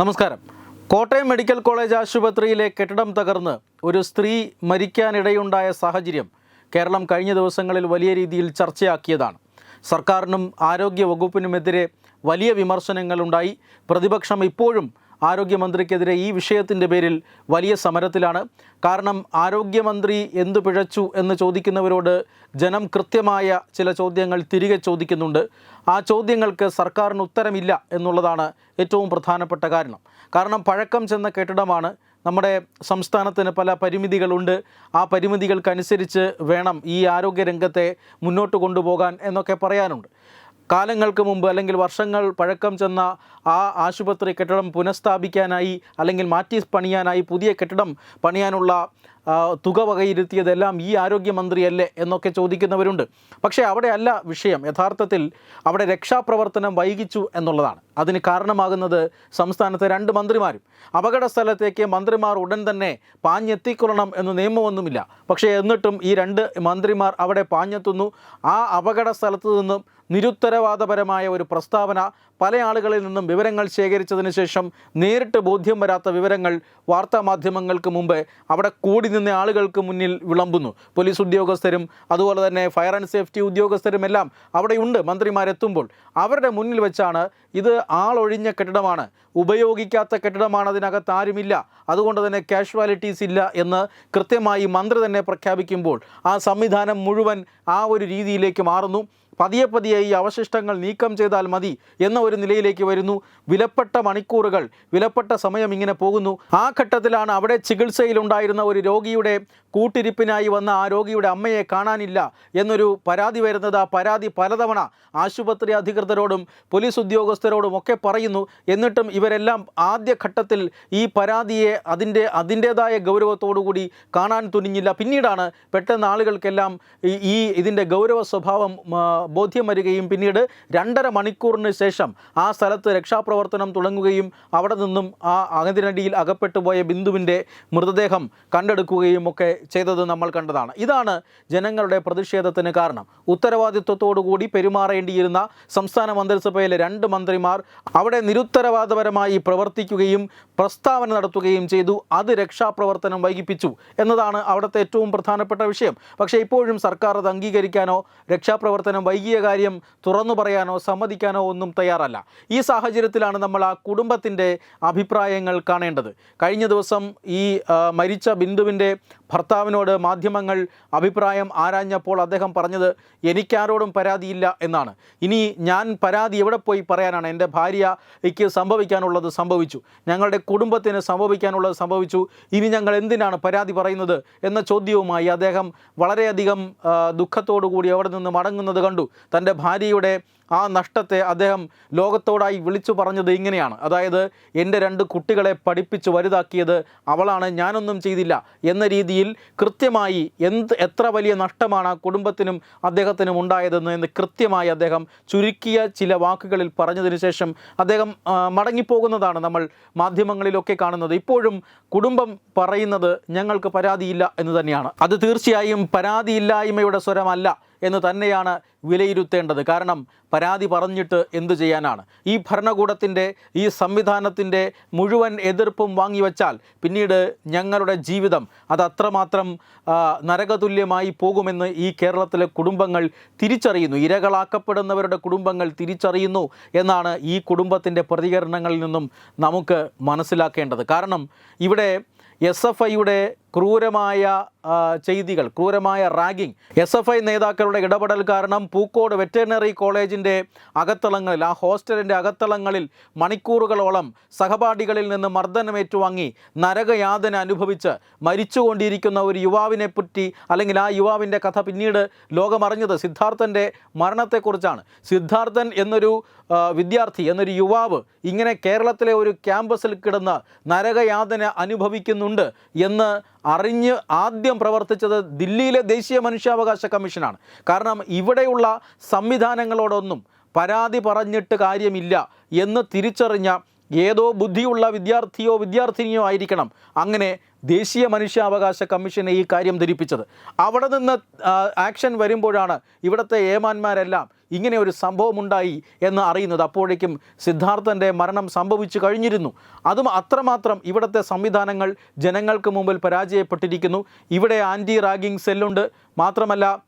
നമസ്കാരം. Kottayam medical college ആശുപത്രിയിലെ കെട്ടിടം തകർന്ന് ഒരു സ്ത്രീ മരിക്കാനിടയുണ്ടായ സാഹചര്യം കേരളം കഴിഞ്ഞ ദിവസങ്ങളിൽ വലിയ രീതിയിൽ ചർച്ചയാക്കിയതാണ്. സർക്കാരിനും ആരോഗ്യ വകുപ്പിനുമെതിരെ വലിയ വിമർശനങ്ങളുണ്ടായി. പ്രതിപക്ഷം ഇപ്പോഴും ആരോഗ്യമന്ത്രിക്കെതിരെ ഈ വിഷയത്തിന്റെ പേരിൽ വലിയ സമരത്തിലാണ്. കാരണം ആരോഗ്യമന്ത്രി എന്തു പിഴച്ചു എന്ന് ചോദിക്കുന്നവരോട് ജനം കൃത്യമായ ചില ചോദ്യങ്ങൾ തിരികെ ചോദിക്കുന്നുണ്ട്. ആ ചോദ്യങ്ങൾക്ക് സർക്കാരിന് ഉത്തരമില്ല എന്നുള്ളതാണ് ഏറ്റവും പ്രധാനപ്പെട്ട കാരണം. കാരണം പഴക്കം ചെന്ന കെട്ടിടമാണ് നമ്മുടെ സംസ്ഥാനത്തിന് പല പരിമിതികളുണ്ട്. ആ പരിമിതികൾക്കനുസരിച്ച് വേണം ഈ ആരോഗ്യരംഗത്തെ മുന്നോട്ട് കൊണ്ടുപോകാൻ എന്നൊക്കെ പറയാനുണ്ട്. കാലങ്ങൾക്ക് മുമ്പ് അല്ലെങ്കിൽ വർഷങ്ങൾ പഴക്കം ചെന്ന ആ ആശുപത്രി കെട്ടിടം പുനഃസ്ഥാപിക്കാനായി അല്ലെങ്കിൽ മാറ്റി പണിയാനായി പുതിയ കെട്ടിടം പണിയാനുള്ള തുക വകയിരുത്തിയതെല്ലാം ഈ ആരോഗ്യമന്ത്രിയല്ലേ എന്നൊക്കെ ചോദിക്കുന്നവരുണ്ട്. പക്ഷേ അവിടെ അല്ല വിഷയം. യഥാർത്ഥത്തിൽ അവിടെ രക്ഷാപ്രവർത്തനം വൈകിച്ചു എന്നുള്ളതാണ്. അതിന് കാരണമാകുന്നത് സംസ്ഥാനത്തെ രണ്ട് മന്ത്രിമാരും. അപകട സ്ഥലത്തേക്ക് മന്ത്രിമാർ ഉടൻ തന്നെ പാഞ്ഞെത്തിക്കൊള്ളണം എന്ന് നിയമമൊന്നുമില്ല. പക്ഷേ എന്നിട്ടും ഈ രണ്ട് മന്ത്രിമാർ അവിടെ പാഞ്ഞെത്തുന്നു. ആ അപകട സ്ഥലത്ത് നിന്നും നിരുത്തരവാദപരമായ ഒരു പ്രസ്താവന പല ആളുകളിൽ നിന്നും വിവരങ്ങൾ ശേഖരിച്ചതിന് ശേഷം നേരിട്ട് ബോധ്യം വരാത്ത വിവരങ്ങൾ വാർത്താ മാധ്യമങ്ങൾക്ക് മുമ്പ് അവിടെ കൂടി നിന്ന ആളുകൾക്ക് മുന്നിൽ വിളമ്പുന്നു. പോലീസ് ഉദ്യോഗസ്ഥരും അതുപോലെ തന്നെ ഫയർ ആൻഡ് സേഫ്റ്റി ഉദ്യോഗസ്ഥരും എല്ലാം അവിടെയുണ്ട് മന്ത്രിമാരെത്തുമ്പോൾ അവരുടെ മുന്നിൽ വെച്ചാണ് ഇത് ആളൊഴിഞ്ഞ കെട്ടിടമാണ്. ഉപയോഗിക്കാത്ത കെട്ടിടമാണ് അതിനകത്ത് ആരുമില്ല. അതുകൊണ്ട് തന്നെ കാഷ്വാലിറ്റീസ് ഇല്ല എന്ന് കൃത്യമായി മന്ത്രി തന്നെ പ്രഖ്യാപിക്കുമ്പോൾ ആ സംവിധാനം മുഴുവൻ ആ ഒരു രീതിയിലേക്ക് മാറുന്നു. പതിയെ പതിയെ ഈ അവശിഷ്ടങ്ങൾ നീക്കം ചെയ്താൽ മതി എന്ന ഒരു നിലയിലേക്ക് വരുന്നു. വിലപ്പെട്ട മണിക്കൂറുകൾ വിലപ്പെട്ട സമയം ഇങ്ങനെ പോകുന്നു. ആ ഘട്ടത്തിലാണ് അവിടെ ചികിത്സയിലുണ്ടായിരുന്ന ഒരു രോഗിയുടെ കൂട്ടിരിപ്പിനായി വന്ന ആ രോഗിയുടെ അമ്മയെ കാണാനില്ല എന്നൊരു പരാതി വരുന്നത് ആ പരാതി പലതവണ ആശുപത്രി അധികൃതരോടും പോലീസ് ഉദ്യോഗസ്ഥരോടും ഒക്കെ പറയുന്നു. എന്നിട്ടും ഇവരെല്ലാം ആദ്യ ഘട്ടത്തിൽ ഈ പരാതിയെ അതിന്റെ അതിന്റേതായ ഗൗരവത്തോടുകൂടി കാണാൻ തുനിഞ്ഞില്ല. പിന്നീടാണ് പെട്ടെന്ന് ആളുകൾക്കെല്ലാം ഈ ഇതിന്റെ ഗൗരവ സ്വഭാവം ബോധ്യം വരികയും പിന്നീട് രണ്ടര മണിക്കൂറിന് ശേഷം ആ സ്ഥലത്ത് രക്ഷാപ്രവർത്തനം തുടങ്ങുകയും അവിടെ നിന്നും ആ അകതിനടിയിൽ അകപ്പെട്ടു പോയ ബിന്ദുവിന്റെ മൃതദേഹം കണ്ടെടുക്കുകയും ഒക്കെ ചെയ്തത് നമ്മൾ കണ്ടതാണ്. ഇതാണ് ജനങ്ങളുടെ പ്രതിഷേധത്തിന് കാരണം. ഉത്തരവാദിത്വത്തോടുകൂടി പെരുമാറേണ്ടിയിരുന്ന സംസ്ഥാന മന്ത്രിസഭയിലെ രണ്ട് മന്ത്രിമാർ അവിടെ നിരുത്തരവാദപരമായി പ്രവർത്തിക്കുകയും പ്രസ്താവന നടത്തുകയും ചെയ്തു. അത് രക്ഷാപ്രവർത്തനം വൈകിപ്പിച്ചു എന്നതാണ് അവിടുത്തെ ഏറ്റവും പ്രധാനപ്പെട്ട വിഷയം. പക്ഷേ ഇപ്പോഴും സർക്കാർ അത് അംഗീകരിക്കാനോ രക്ഷാപ്രവർത്തനം വൈകിയ കാര്യം തുറന്നു പറയാനോ സമ്മതിക്കാനോ ഒന്നും തയ്യാറല്ല. ഈ സാഹചര്യത്തിലാണ് നമ്മൾ ആ കുടുംബത്തിന്റെ അഭിപ്രായങ്ങൾ കാണേണ്ടത്. കഴിഞ്ഞ ദിവസം ഈ മരിച്ച ബിന്ദുവിന്റെ ഭർത്താവിനോട് മാധ്യമങ്ങൾ അഭിപ്രായം ആരാഞ്ഞപ്പോൾ അദ്ദേഹം പറഞ്ഞത് എനിക്കാരോടും പരാതിയില്ല എന്നാണ്. ഇനി ഞാൻ പരാതി എവിടെ പോയി പറയാനാണ്? എന്റെ ഭാര്യയ്ക്ക് സംഭവിക്കാനുള്ളത് സംഭവിച്ചു. ഞങ്ങളുടെ കുടുംബത്തിന് സംഭവിക്കാനുള്ളത് സംഭവിച്ചു. ഇനി ഞങ്ങൾ എന്തിനാണ് പരാതി പറയുന്നത്? എന്ന ചോദ്യവുമായി അദ്ദേഹം വളരെയധികം ദുഃഖത്തോടു കൂടി അവിടെ നിന്ന് മടങ്ങുന്നത് കണ്ടു. തന്റെ ഭാര്യയുടെ ആ നഷ്ടത്തെ അദ്ദേഹം ലോകത്തോടായി വിളിച്ചു പറഞ്ഞത് ഇങ്ങനെയാണ്. അതായത് എന്റെ രണ്ട് കുട്ടികളെ പഠിപ്പിച്ച് വലുതാക്കിയത് അവളാണ് ഞാനൊന്നും ചെയ്തില്ല എന്ന രീതിയിൽ കൃത്യമായി എന്ത് എത്ര വലിയ നഷ്ടമാണ് ആ കുടുംബത്തിനും അദ്ദേഹത്തിനും ഉണ്ടായതെന്ന് എന്ന് കൃത്യമായി അദ്ദേഹം ചുരുക്കിയ ചില വാക്കുകളിൽ പറഞ്ഞതിന് ശേഷം അദ്ദേഹം മടങ്ങിപ്പോകുന്നതാണ് നമ്മൾ മാധ്യമങ്ങളിലൊക്കെ കാണുന്നത്. ഇപ്പോഴും കുടുംബം പറയുന്നത് ഞങ്ങൾക്ക് പരാതിയില്ല എന്ന് തന്നെയാണ്. അത് തീർച്ചയായും പരാതിയില്ലായ്മയുടെ സ്വരമല്ല എന്ന് തന്നെയാണ് വിലയിരുത്തേണ്ടത്. കാരണം പരാതി പറഞ്ഞിട്ട് എന്തു ചെയ്യാനാണ്? ഈ ഭരണകൂടത്തിന്റെ ഈ സംവിധാനത്തിന്റെ മുഴുവൻ എതിർപ്പും വാങ്ങിവെച്ചാൽ പിന്നീട് ഞങ്ങളുടെ ജീവിതം അത് അത്രമാത്രം നരകതുല്യമായി പോകുമെന്ന് ഈ കേരളത്തിലെ കുടുംബങ്ങൾ തിരിച്ചറിയുന്നു. ഇരകളാക്കപ്പെടുന്നവരുടെ കുടുംബങ്ങൾ തിരിച്ചറിയുന്നു എന്നാണ് ഈ കുടുംബത്തിന്റെ പ്രതികരണങ്ങളിൽ നിന്നും നമുക്ക് മനസ്സിലാക്കേണ്ടത്. കാരണം ഇവിടെ എസ് എഫ് ഐയുടെ ക്രൂരമായ ചെയ്തികൾ ക്രൂരമായ റാഗിംഗ്. എസ് എഫ് ഐ നേതാക്കളുടെ ഇടപെടൽ കാരണം പൂക്കോട് വെറ്ററിനറി കോളേജിന്റെ അകത്തളങ്ങളിൽ ആ ഹോസ്റ്റലിന്റെ അകത്തളങ്ങളിൽ മണിക്കൂറുകളോളം സഹപാഠികളിൽ നിന്ന് മർദ്ദനമേറ്റുവാങ്ങി നരകയാതന അനുഭവിച്ച് മരിച്ചുകൊണ്ടിരിക്കുന്ന ഒരു യുവാവിനെ പറ്റി അല്ലെങ്കിൽ ആ യുവാവിന്റെ കഥ പിന്നീട് ലോകമറിഞ്ഞത് സിദ്ധാർത്ഥന്റെ മരണത്തെക്കുറിച്ചാണ്. സിദ്ധാർത്ഥൻ എന്നൊരു വിദ്യാർത്ഥി എന്നൊരു യുവാവ് ഇങ്ങനെ കേരളത്തിലെ ഒരു ക്യാമ്പസിൽ കിടന്ന് നരകയാതന അനുഭവിക്കുന്നുണ്ട് എന്ന് അറിഞ്ഞ് ആദ്യം പ്രവർത്തിച്ചത് ദില്ലിയിലെ ദേശീയ മനുഷ്യാവകാശ കമ്മീഷനാണ്. കാരണം ഇവിടെയുള്ള സംവിധാനങ്ങളോടൊന്നും പരാതി പറഞ്ഞിട്ട് കാര്യമില്ല എന്ന് തിരിച്ചറിഞ്ഞ ഏതോ ബുദ്ധിയുള്ള വിദ്യാർത്ഥിയോ വിദ്യാർത്ഥിനിയോ ആയിരിക്കണം അങ്ങനെ ദേശീയ മനുഷ്യാവകാശ കമ്മീഷനെ ഈ കാര്യം ധരിപ്പിച്ചത്. അവിടെ നിന്ന് ആക്ഷൻ വരുമ്പോഴാണ് ഇവിടുത്തെ ഏമാന്മാരെല്ലാം ഇങ്ങനെ ഒരു സംഭവമുണ്ടായി എന്ന് അറിയുന്നത് അപ്പോഴേക്കും സിദ്ധാർത്ഥന്റെ മരണം സംഭവിച്ചു കഴിഞ്ഞിരുന്നു. അതും അത്രമാത്രം ഇവിടുത്തെ സംവിധാനങ്ങൾ ജനങ്ങൾക്ക് മുമ്പിൽ പരാജയപ്പെട്ടിരിക്കുന്നു. ഇവിടെ ആന്റി റാഗിംഗ് സെല്ലുണ്ട്. മാത്രമല്ല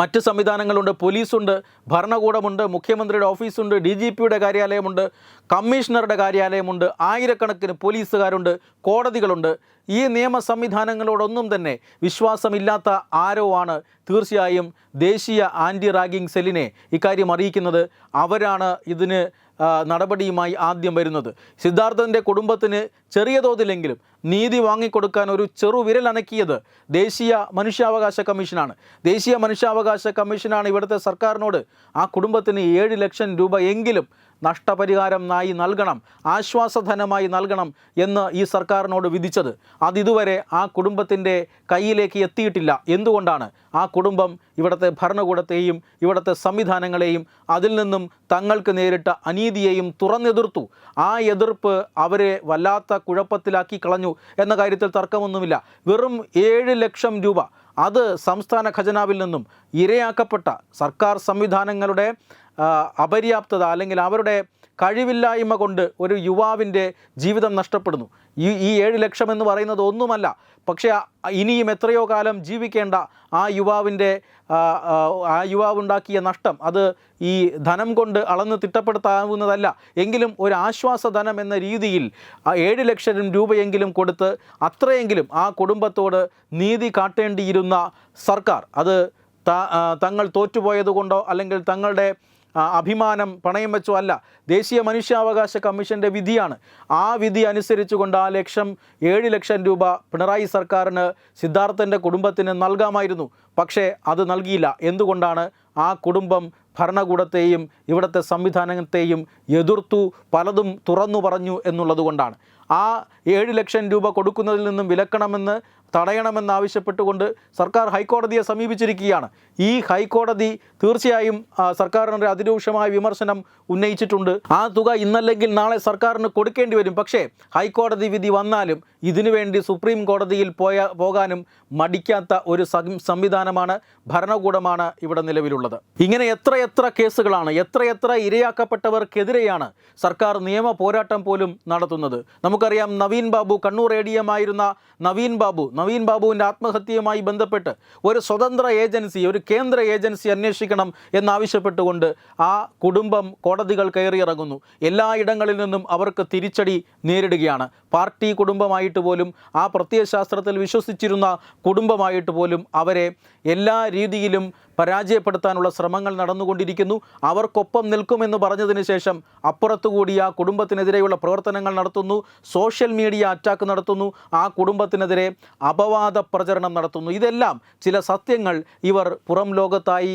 മറ്റ് സംവിധാനങ്ങളുണ്ട് പോലീസുണ്ട് ഭരണകൂടമുണ്ട് മുഖ്യമന്ത്രിയുടെ ഓഫീസുണ്ട് ഡി ജി പിയുടെ കാര്യാലയമുണ്ട് കമ്മീഷണറുടെ കാര്യാലയമുണ്ട് ആയിരക്കണക്കിന് പോലീസുകാരുണ്ട് കോടതികളുണ്ട്. ഈ നിയമ സംവിധാനങ്ങളോടൊന്നും തന്നെ വിശ്വാസമില്ലാത്ത ആരോ ആണ് തീർച്ചയായും ദേശീയ ആന്റി റാഗിംഗ് സെല്ലിനെ ഇക്കാര്യം അറിയിക്കുന്നത്. അവരാണ് ഇതിന് നടപടിയുമായി ആദ്യം വരുന്നത്. സിദ്ധാർത്ഥന്റെ കുടുംബത്തിന് ചെറിയ തോതിലെങ്കിലും നീതി വാങ്ങിക്കൊടുക്കാൻ ഒരു ചെറു വിരലനക്കിയത് ദേശീയ മനുഷ്യാവകാശ കമ്മീഷനാണ്. ദേശീയ മനുഷ്യാവകാശ കമ്മീഷനാണ് ഇവിടുത്തെ സർക്കാരിനോട് ആ കുടുംബത്തിന് ഏഴ് ലക്ഷം രൂപ എങ്കിലും നഷ്ടപരിഹാരം നായി നൽകണം ആശ്വാസധനമായി നൽകണം എന്ന് ഈ സർക്കാരിനോട് വിധിച്ചത്. അതിതുവരെ ആ കുടുംബത്തിന്റെ കയ്യിലേക്ക് എത്തിയിട്ടില്ല. എന്തുകൊണ്ടാണ്? ആ കുടുംബം ഇവിടുത്തെ ഭരണകൂടത്തെയും ഇവിടുത്തെ സംവിധാനങ്ങളെയും അതിൽ നിന്നും തങ്ങൾക്ക് നേരിട്ട അനീതിയെയും തുറന്നെതിർത്തു. ആ എതിർപ്പ് അവരെ വല്ലാത്ത കുഴപ്പത്തിലാക്കി കളഞ്ഞു എന്ന കാര്യത്തിൽ തർക്കമൊന്നുമില്ല. വെറും ഏഴ് ലക്ഷം രൂപ. അത് സംസ്ഥാന ഖജനാവിൽ നിന്നും ഇരയാക്കപ്പെട്ട സർക്കാർ സംവിധാനങ്ങളുടെ അപര്യാപ്തത അല്ലെങ്കിൽ അവരുടെ കഴിവില്ലായ്മ കൊണ്ട് ഒരു യുവാവിന്റെ ജീവിതം നഷ്ടപ്പെടുന്നു. ഈ ഈ ഏഴ് ലക്ഷം എന്ന് പറയുന്നത് ഒന്നുമല്ല. പക്ഷേ ഇനിയും എത്രയോ കാലം ജീവിക്കേണ്ട ആ യുവാവിന്റെ ആ, യുവാവുണ്ടാക്കിയ നഷ്ടം അത് ഈ ധനം കൊണ്ട് അളന്ന് തിട്ടപ്പെടുത്താവുന്നതല്ല. എങ്കിലും ഒരു ആശ്വാസധനം എന്ന രീതിയിൽ ഏഴ് ലക്ഷം രൂപയെങ്കിലും കൊടുത്ത് അത്രയെങ്കിലും ആ കുടുംബത്തോട് നീതി കാട്ടേണ്ടിയിരുന്ന സർക്കാർ അത് തങ്ങൾ തോറ്റുപോയതുകൊണ്ടോ അല്ലെങ്കിൽ തങ്ങളുടെ അഭിമാനം പണയം വെച്ചോ അല്ല ദേശീയ മനുഷ്യാവകാശ കമ്മീഷന്റെ വിധിയാണ്. ആ വിധി അനുസരിച്ചുകൊണ്ട് ആ ലക്ഷം ഏഴ് ലക്ഷം രൂപ പിണറായി സർക്കാരിന് സിദ്ധാർത്ഥന്റെ കുടുംബത്തിന് നൽകാമായിരുന്നു. പക്ഷേ അത് നൽകിയില്ല. എന്തുകൊണ്ടാണ് ആ കുടുംബം ഭരണകൂടത്തെയും ഇവിടുത്തെ സംവിധാനത്തെയും എതിർത്തു പലതും തുറന്നു പറഞ്ഞു എന്നുള്ളത് കൊണ്ടാണ്. ആ ഏഴ് ലക്ഷം രൂപ കൊടുക്കുന്നതിൽ നിന്നും വിലക്കണമെന്ന് തടയണമെന്നാവശ്യപ്പെട്ടുകൊണ്ട് സർക്കാർ ഹൈക്കോടതിയെ സമീപിച്ചിരിക്കുകയാണ്. ഈ ഹൈക്കോടതി തീർച്ചയായും സർക്കാരിനൊരു അതിരൂക്ഷമായ വിമർശനം ഉന്നയിച്ചിട്ടുണ്ട്. ആ തുക ഇന്നല്ലെങ്കിൽ നാളെ സർക്കാരിന് കൊടുക്കേണ്ടി വരും. പക്ഷേ ഹൈക്കോടതി വിധി വന്നാലും ഇതിനുവേണ്ടി സുപ്രീം കോടതിയിൽ പോയ പോകാനും മടിക്കാത്ത ഒരു സംവിധാനമാണ് ഭരണകൂടമാണ് ഇവിടെ നിലവിലുള്ളത്. ഇങ്ങനെ എത്രയെത്ര കേസുകളാണ് എത്രയെത്ര ഇരയാക്കപ്പെട്ടവർക്കെതിരെയാണ് സർക്കാർ നിയമ പോരാട്ടം പോലും നടത്തുന്നത്. നമുക്കറിയാം Naveen Babu Kannur A D M ആയിരുന്ന നവീൻ ബാബു. നവീൻ ബാബുവിന്റെ ആത്മഹത്യയുമായി ബന്ധപ്പെട്ട് ഒരു സ്വതന്ത്ര ഏജൻസി ഒരു കേന്ദ്ര ഏജൻസി അന്വേഷിക്കണം എന്നാവശ്യപ്പെട്ടുകൊണ്ട് ആ കുടുംബം കോടതികൾ കയറിയിറങ്ങുന്നു. എല്ലായിടങ്ങളിൽ നിന്നും അവർക്ക് തിരിച്ചടി നേരിടുകയാണ്. പാർട്ടി കുടുംബമായിട്ട് പോലും ആ പ്രത്യയശാസ്ത്രത്തിൽ വിശ്വസിച്ചിരുന്ന കുടുംബമായിട്ട് പോലും അവരെ എല്ലാ രീതിയിലും പരാജയപ്പെടുത്താനുള്ള ശ്രമങ്ങൾ നടന്നുകൊണ്ടിരിക്കുന്നു. അവർക്കൊപ്പം നിൽക്കുമെന്ന് പറഞ്ഞതിന് ശേഷം അപ്പുറത്തുകൂടി ആ കുടുംബത്തിനെതിരെയുള്ള പ്രവർത്തനങ്ങൾ നടത്തുന്നു. സോഷ്യൽ മീഡിയ അറ്റാക്ക് നടത്തുന്നു. ആ കുടുംബത്തിനെതിരെ അപവാദ പ്രചരണം നടത്തുന്നു. ഇതെല്ലാം ചില സത്യങ്ങൾ ഇവർ പുറം ലോകത്തായി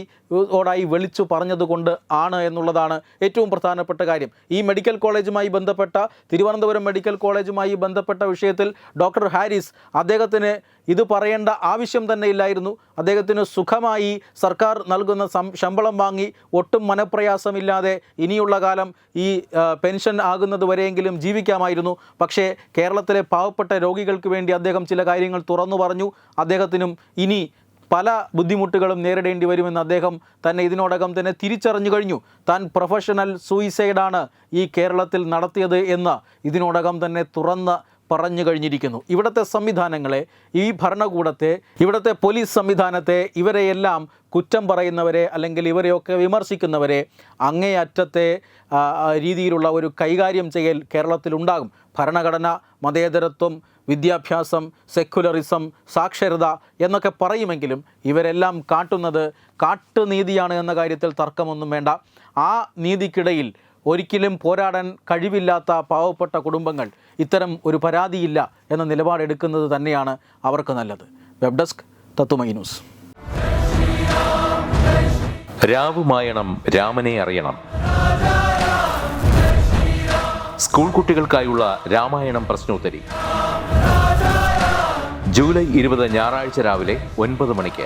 ഓടായി വെളിച്ചു പറഞ്ഞതുകൊണ്ട് ആണ് എന്നുള്ളതാണ് ഏറ്റവും പ്രധാനപ്പെട്ട കാര്യം. ഈ മെഡിക്കൽ കോളേജുമായി ബന്ധപ്പെട്ട തിരുവനന്തപുരം മെഡിക്കൽ കോളേജുമായി ബന്ധപ്പെട്ട വിഷയത്തിൽ ഡോക്ടർ ഹാരിസ് അദ്ദേഹത്തിന് ഇത് പറയേണ്ട ആവശ്യം തന്നെ ഇല്ലായിരുന്നു. അദ്ദേഹത്തിന് സുഖമായി സർക്കാർ നൽകുന്ന ശമ്പളം വാങ്ങി ഒട്ടും മനപ്രയാസമില്ലാതെ ഇനിയുള്ള കാലം ഈ പെൻഷൻ ആകുന്നത് വരെയെങ്കിലും ജീവിക്കാമായിരുന്നു. പക്ഷേ കേരളത്തിലെ പാവപ്പെട്ട രോഗികൾക്ക് വേണ്ടി അദ്ദേഹം ചില കാര്യങ്ങൾ തുറന്നു പറഞ്ഞു. അദ്ദേഹത്തിനും ഇനി പല ബുദ്ധിമുട്ടുകളും നേരിടേണ്ടി വരുമെന്ന് അദ്ദേഹം തന്നെ ഇതിനോടകം തന്നെ തിരിച്ചറിഞ്ഞു കഴിഞ്ഞു. താൻ പ്രൊഫഷണൽ സൂയിസൈഡാണ് ഈ കേരളത്തിൽ നടത്തിയത് എന്ന് ഇതിനോടകം തന്നെ തുറന്ന് പറഞ്ഞു കഴിഞ്ഞിരിക്കുന്നു. ഇവിടുത്തെ സംവിധാനങ്ങളെ ഈ ഭരണകൂടത്തെ ഇവിടുത്തെ പോലീസ് സംവിധാനത്തെ ഇവരെയെല്ലാം കുറ്റം പറയുന്നവരെ അല്ലെങ്കിൽ ഇവരെയൊക്കെ വിമർശിക്കുന്നവരെ അങ്ങേയറ്റത്തെ രീതിയിലുള്ള ഒരു കൈകാര്യം ചെയ്യൽ കേരളത്തിലുണ്ടാകും. ഭരണഘടന മതേതരത്വം വിദ്യാഭ്യാസം സെക്കുലറിസം സാക്ഷരത എന്നൊക്കെ പറയുമെങ്കിലും ഇവരെല്ലാം കാട്ടുന്നത് കാട്ടുനീതിയാണ് എന്ന കാര്യത്തിൽ തർക്കമൊന്നും വേണ്ട. ആ നീതിക്കിടയിൽ ഒരിക്കലും പോരാടാൻ കഴിവില്ലാത്ത പാവപ്പെട്ട കുടുംബങ്ങൾ ഇത്തരം ഒരു പരാതിയില്ല എന്ന നിലപാടെടുക്കുന്നത് തന്നെയാണ് അവർക്ക് നല്ലത്. Web desk Tathwamayi news. രാവുമായണം രാമനെ അറിയണം. സ്കൂൾ കുട്ടികൾക്കായുള്ള രാമായണം പ്രശ്നോത്തരി. ജൂലൈ ഇരുപത് ഞായറാഴ്ച രാവിലെ ഒൻപത് മണിക്ക്.